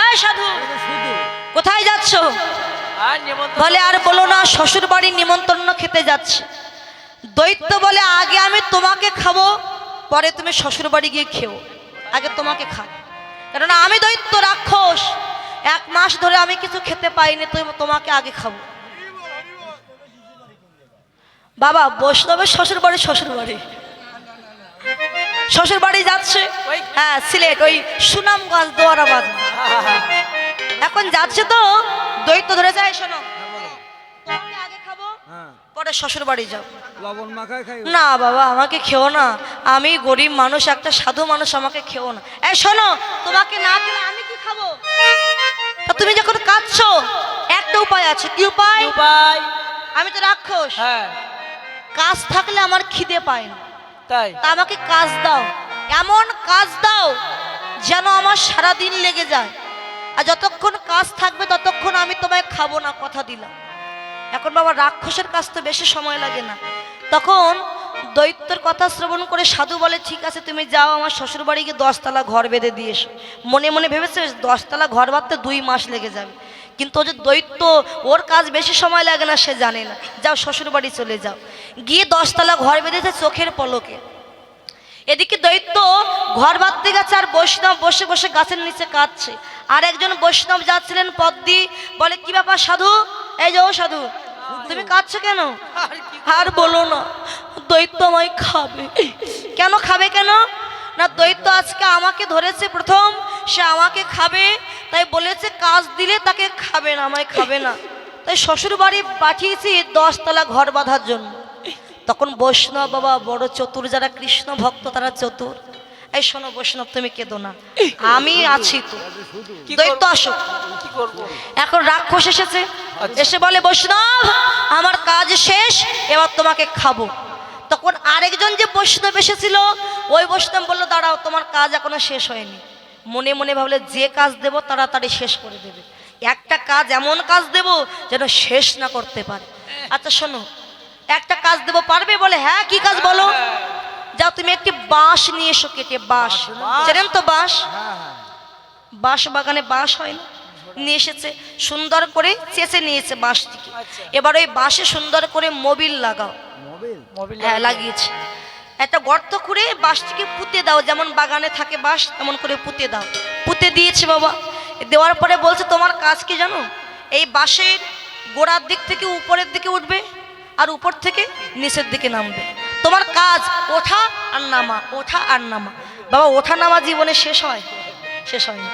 আয় সাধু। কোথায় যাচ্ছ? বলে আর বলো না শ্বশুর বাড়ির নিমন্ত্রণ খেতে যাচ্ছে। দৈত্য বলে আগে আমি তোমাকে খাব পরে তুমি শ্বশুর বাড়ি গিয়ে খেও। আগে তোমাকে খাও কেননা আমি দৈত্য রাক্ষস। এক মাস ধরে আমি কিছু খেতে পাইনি তুমি তোমাকে আগে খাব। বাবা বৈষ্ণবের শ্বশুর বাড়ি শ্বশুর বাড়ি। শ্বশুর বাড়ি যাচ্ছে। হ্যাঁ সিলেট ওই সুনামগঞ্জ দোয়ারাবাদ। এখন যাচ্ছে তো দৈত্য ধরে যায় শোনো। খাব হ্যাঁ। পরে শ্বশুর বাড়ি যাও লবণ মাখায় খাই না বাবা আমাকে খেও না। আমি গরিব মানুষ একটা সাধু মানুষ আমাকে খেও না। এই শোনো তোমাকে না খেলে আমি কি খাব? তা তুমি যখন কাঁদছো একটা উপায় আছে। কি উপায়? উপায়? আমি তো রাক্ষস। হ্যাঁ। কাজ থাকলে আমার খিদে পায় না। তাই? তা আমাকে কাজ দাও। এমন কাজ দাও যেন আমার সারা দিন লেগে যায়। আর যতক্ষণ কাজ থাকবে, ততক্ষণ আমি তোমায় খাব না, কথা দিলাম। এখন বাবা, রাক্ষসের কাজ তো বেশি সময় লাগে না। তখন দৈত্যর কথা শ্রবণ করে সাধু বলে, ঠিক আছে, তুমি যাও, আমার শ্বশুর বাড়ি গিয়ে দশতলা ঘর বেঁধে দিয়ে এসো। মনে মনে ভেবেছে, দশতলা ঘর বাঁধতে দুই মাস লেগে যাবে। কিন্তু ও যে দৈত্য, ওর কাজ বেশি সময় লাগে না, সে জানে না। যাও শ্বশুর বাড়ি চলে যাও। গিয়ে দশতলা ঘর বেঁধেছে চোখের পলকে। এদিকে দৈত্য ঘর বাঁধতে গেছে আর বৈষ্ণব বসে বসে গাছের নিচে কাঁদছে। আর একজন বৈষ্ণব যাচ্ছিলেন পদ দিয়ে বলে কি ব্যাপার সাধু? এই যে ও সাধু তুমি কাঁদছো কেন? আর বলো না দৈত্য আমায় খাবে। কেন খাবে কেন? না দৈত্য আজকে আমাকে ধরেছে প্রথম সে আমাকে খাবে তাই বলেছে কাজ দিলে তাকে খাবে না আমায় খাবে না। তাই শ্বশুর বাড়ি পাঠিয়েছি দশতলা ঘর বাঁধার জন্য। তখন বৈষ্ণব বাবা বড় চতুর যারা কৃষ্ণ ভক্ত তারা চতুর। এই শোনো বৈষ্ণব তুমি কেঁদো না। আমি আছি তো। দৈত্য? আসো। এখন রাক্ষস এসেছে। আচ্ছা। এসে বলে বৈষ্ণব আমার কাজ শেষ এবার তোমাকে খাব। তখন আরেকজন যে বৈষ্ণব এসেছিল ওই বৈষ্ণব বলল দাঁড়াও তোমার কাজ এখনও শেষ হয়নি। মনে মনে ভাবলে যে কাজ দেব তাড়াতাড়ি শেষ করে দেবে। একটা কাজ এমন কাজ দেব যেন শেষ না করতে পারে। আচ্ছা শোনো একটা কাজ দেব পারবে? বলে হ্যাঁ কি কাজ বলো? যাও তুমি একটি বাঁশ নিয়ে এসো কেটে বাঁশ? জানেন তো বাঁশ? হ্যাঁ হ্যাঁ। বাঁশ বাগানে বাঁশ হয় না? নিয়ে এসেছে সুন্দর করে চেঁচে নিয়েছে বাঁশটিকে। আচ্ছা। এবার ওই বাঁশে সুন্দর করে মোবিল লাগাও। মোবিল? মোবিল হ্যাঁ লাগিয়েছে। একটা গর্ত করে বাঁশটিকে পুঁতে দাও যেমন বাগানে থাকে বাঁশ তেমন করে পুঁতে দাও। পুঁতে দিয়েছে বাবা। দেওয়ার পরে বলছে তোমার কাজ কি জানো? এই বাঁশের গোড়ার দিক থেকে উপরের দিকে উঠবে আর উপর থেকে নিচের দিকে নামবে। তোমার কাজ ওঠা আর নামা, ওঠা আর নামা। বাবা, ওঠা নামা জীবনে শেষ হয়? শেষ হয় না।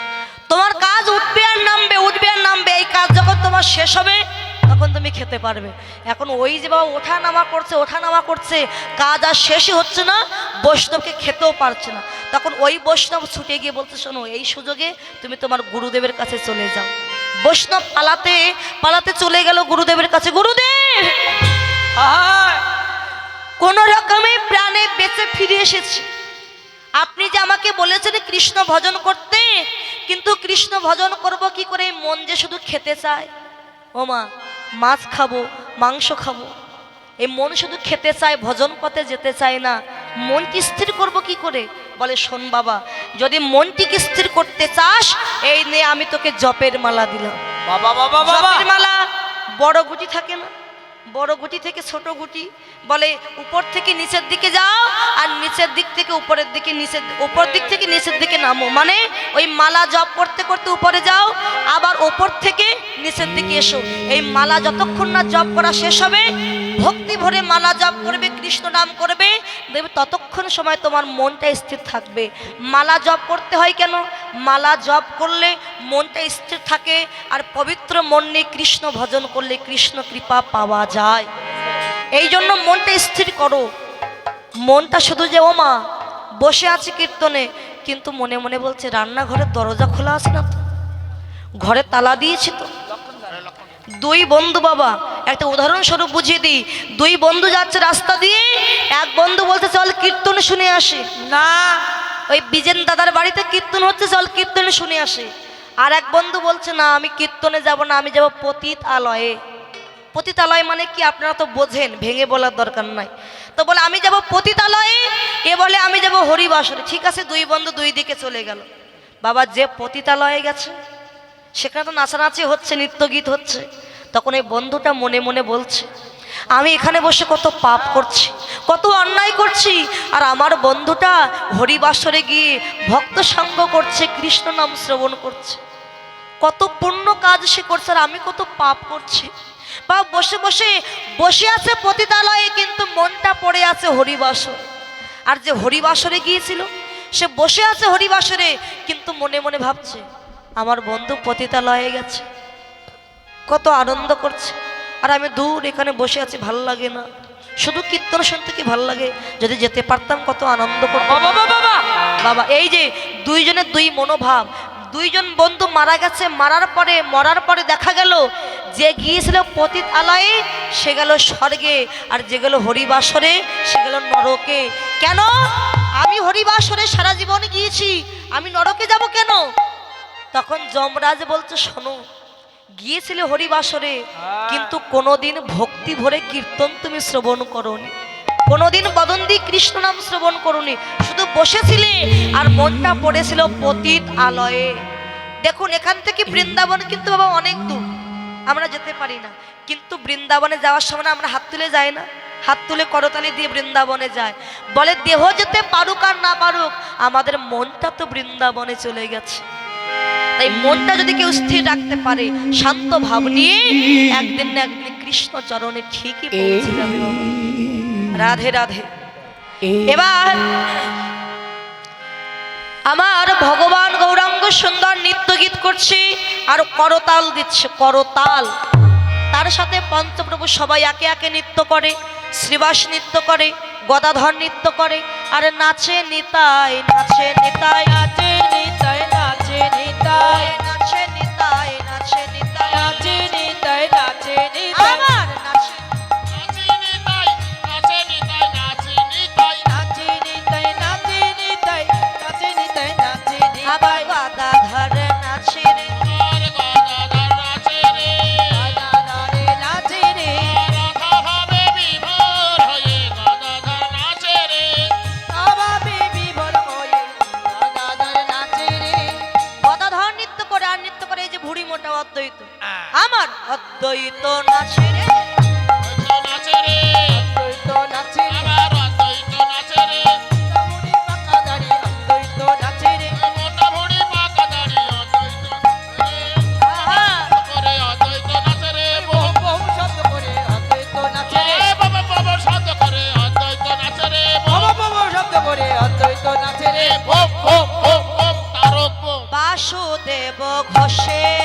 তোমার কাজ উঠবে আর নামবে, উঠবে আর নামবে। এই কাজ যখন তোমার শেষ হবে, তখন তুমি খেতে পারবে। এখন ওই যে বাবা ওঠা নামা করছে, ওঠা নামা করছে, কাজ আর শেষই হচ্ছে না, বৈষ্ণবকে খেতেও পারছে না। তখন ওই বৈষ্ণব ছুটে গিয়ে বলছে, শোনো, এই সুযোগে তুমি তোমার গুরুদেবের কাছে চলে যাও। বৈষ্ণব পালাতে পালাতে চলে গেল গুরুদেবের কাছে। গুরুদেব! কোন রকমে প্রাণে বেঁচে ফিরে এসেছি। আপনি যে আমাকে বলেছেন কৃষ্ণ ভজন করতে কিন্তু কৃষ্ণ ভজন করব কি করে? মন যে শুধু খেতে চায়। ও মা মাছ খাব মাংস খাব। এই মন শুধু খেতে চায় ভজন পথে যেতে চায় না। মনটি স্থির করব কি করে? বলে শোন বাবা যদি মনটিকে স্থির করতে চাস এই নিয়ে আমি তোকে জপের মালা দিলাম। বাবা বাবা বাবা! জপের মালা বড় গুটি থাকে না? বড় গুটি থেকে ছোট গুটি বলে উপর থেকে নিচের দিকে যাও আর নিচের দিক থেকে উপরের দিকে নিচের উপর দিক থেকে নিচের দিকে নামো। মানে ওই মালা জপ করতে করতে উপরে যাও, আবার ওপর থেকে নিচের দিকে এসো। এই মালা যতক্ষণ না জপ করা শেষ হবে ভক্তি ভরে মালা জপ করবে, কৃষ্ণ নাম করবে দেখবে ততক্ষণ সময় তোমার মনটা স্থির থাকবে। মালা জপ করতে হয় কেন? মালা জপ করলে মনটা স্থির থাকে আর পবিত্র মন নিয়ে কৃষ্ণ ভজন করলে কৃষ্ণ কৃপা পাওয়া যায়। এই জন্য মনটা স্থির করো। মনটা শুধু যে, ও মা, বসে আছে কীর্তনে। কিন্তু মনে মনে বলছে, রান্নাঘরের দরজা খোলা আছে না তো? ঘরে তালা দিয়েছি দুই বন্ধু বাবা একটা উদাহরণস্বরূপ বুঝিয়ে দিই। দুই বন্ধু যাচ্ছে রাস্তা দিয়ে এক বন্ধু বলছে চল কীর্তন শুনে আসি। না। ওই বিজেন দাদার বাড়িতে কীর্তন হচ্ছে চল কীর্তনে শুনে আসি। আর এক বন্ধু বলছে না আমি কীর্তনে যাব না আমি যাব পতিত আলয়ে পতিতালয় মানে কি? আপনারা তো বোঝেন ভেঙে বলার দরকার নাই। তো বলে আমি যাব পতিতালয়ে? এ বলে আমি যাব হরিবাসরে। ঠিক আছে দুই বন্ধু দুই দিকে চলে গেল। বাবা যে পতিতালয়ে গেছে সেখানে তো নাচানাচি হচ্ছে, নৃত্যগীত হচ্ছে। তখন এই বন্ধুটা মনে মনে বলছে, আমি এখানে বসে কত পাপ করছি, কত অন্যায় করছি, আর আমার বন্ধুটা হরিবাসরে গিয়ে ভক্ত সঙ্গ করছে, কৃষ্ণ নাম শ্রবণ করছে। কত পুণ্য কাজ সে করছে, আর আমি কত পাপ করছি। বা বসে বসে বসে আছে পতিতালয়ে, কিন্তু মনটা পড়ে আছে হরিবাসর। আর যে হরিবাসরে গিয়েছিল, সে বসে আছে হরিবাসরে, কিন্তু মনে মনে ভাবছে আমার বন্ধু পতিতালয়ে গেছে। কত আনন্দ করছে। আর আমি দূর এখানে বসে আছি ভালো লাগে না। শুধু কীর্তন শুনতে কি ভালো লাগে যদি যেতে পারতাম কত আনন্দ করতাম। বাবা বাবা বাবা! বাবা এই যে দুইজনের দুই মনোভাব দুইজন বন্ধু মারা গেছে মারার পরে মরার পরে দেখা গেল যে গিয়েছিল পতিত আলয়ে সে গেল স্বর্গে আর যে গেল হরিবাসরে সে গেল নরকে। কেন? আমি হরিবাসরে সারা জীবন গিয়েছি আমি নরকে যাব কেন? তখন যমরাজ বলছে শোনো গিয়েছিলে হরিবাসরে কিন্তু কোনোদিন ভক্তি ভরে কীর্তন তুমি শ্রবণ করনি। কোনোদিন বদন্দি কৃষ্ণ নাম শ্রবণ করনি। শুধু বসেছিলে আর মনটা পড়েছিল পতিত আলয়ে। দেখুন এখান থেকে বৃন্দাবন কিন্তু বাবা অনেক দূর। আমরা যেতে পারি না। কিন্তু বৃন্দাবনে যাওয়ার সময় আমরা হাত তুলে যাই না। হাত তুলে করতালি দিয়ে বৃন্দাবনে যায় বলে দেহ যেতে পারুক আর না পারুক আমাদের মনটা তো বৃন্দাবনে চলে গেছে। তাই মনটা যদি কেউ স্থির রাখতে পারে, শান্ত ভাব নিয়ে একদিন না একদিন কৃষ্ণ চরণে ঠিকই রাধে রাধে। এবার আমার ভগবান গৌরাঙ্গ সুন্দর নৃত্য গীত করছে আর করতাল দিচ্ছে, করতাল। তার সাথে পঞ্চপ্রভু সবাই একে একে নৃত্য করে, শ্রীবাস নৃত্য করে, গদাধর নৃত্য করে, আর নাচে নিতাই নাচে নিতাই নাচে নিতাই। Bye. ঘষে।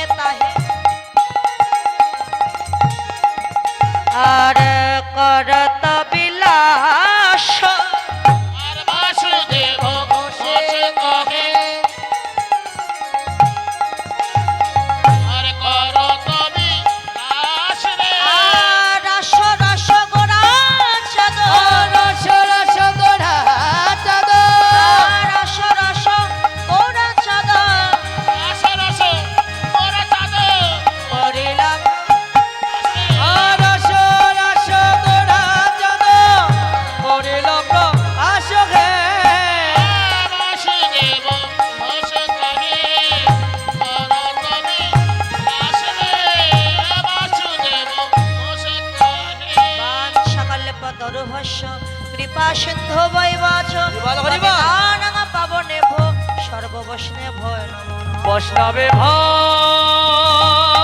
কৃপা সিন্ধু বৈবাচ পাবনে ভো সর্ববৈষ্ণে ভয় বৈষ্ণবে ভয়